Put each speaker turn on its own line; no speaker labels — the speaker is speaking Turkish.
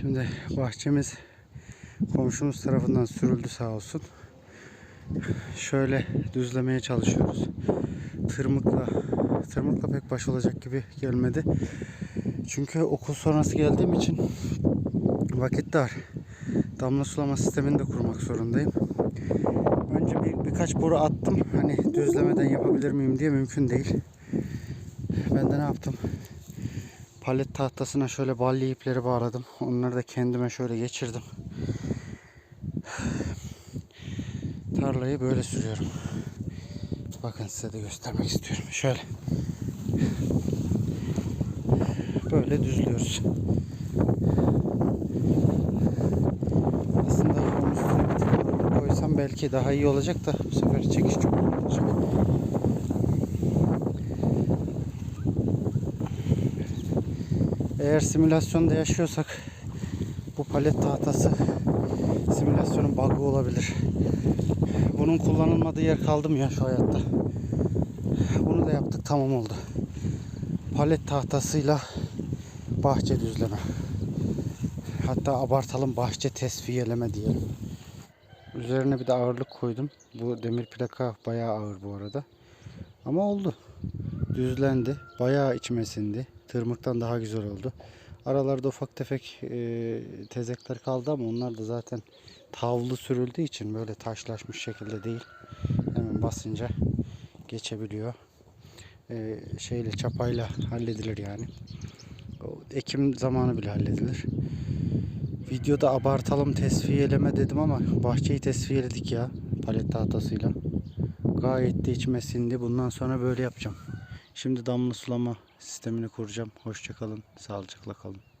Şimdi bahçemiz komşumuz tarafından sürüldü sağ olsun. Şöyle düzlemeye çalışıyoruz. Tırmıkla tırmıkla pek baş olacak gibi gelmedi. Çünkü okul sonrası geldiğim için vakit dar. Damla sulama sistemini de kurmak zorundayım. Önce bir, birkaç boru attım. Hani düzlemeden yapabilir miyim diye mümkün değil. Ben de ne yaptım? Palet tahtasına şöyle balya ipleri bağladım. Onları da kendime şöyle geçirdim. Tarlayı böyle sürüyorum. Bakın size de göstermek istiyorum. Şöyle. Böyle düzlüyoruz. Aslında koysam belki daha iyi olacak da bu sefer çekiş çok olacak. Eğer simülasyonda yaşıyorsak bu palet tahtası simülasyonun bug'ı olabilir. Bunun kullanılmadığı yer kaldı mı ya şu hayatta? Bunu da yaptık tamam oldu. Palet tahtasıyla bahçe düzleme. Hatta abartalım bahçe tesviyeleme diyelim. Üzerine bir de ağırlık koydum. Bu demir plaka bayağı ağır bu arada. Ama oldu. Düzlendi. Bayağı içime sindi. Tırmıktan daha güzel oldu. Aralarda ufak tefek e, tezekler kaldı ama onlar da zaten tavlı sürüldüğü için böyle taşlaşmış şekilde değil. Hemen basınca geçebiliyor. E, şeyle çapayla halledilir yani. Ekim zamanı bile halledilir. Videoda abartalım tesviyeleme dedim ama bahçeyi tesviyeledik ya palet tahtasıyla. Gayet de içime sindi. Bundan sonra böyle yapacağım. Şimdi damla sulama sistemini kuracağım. Hoşçakalın. Sağlıcakla kalın.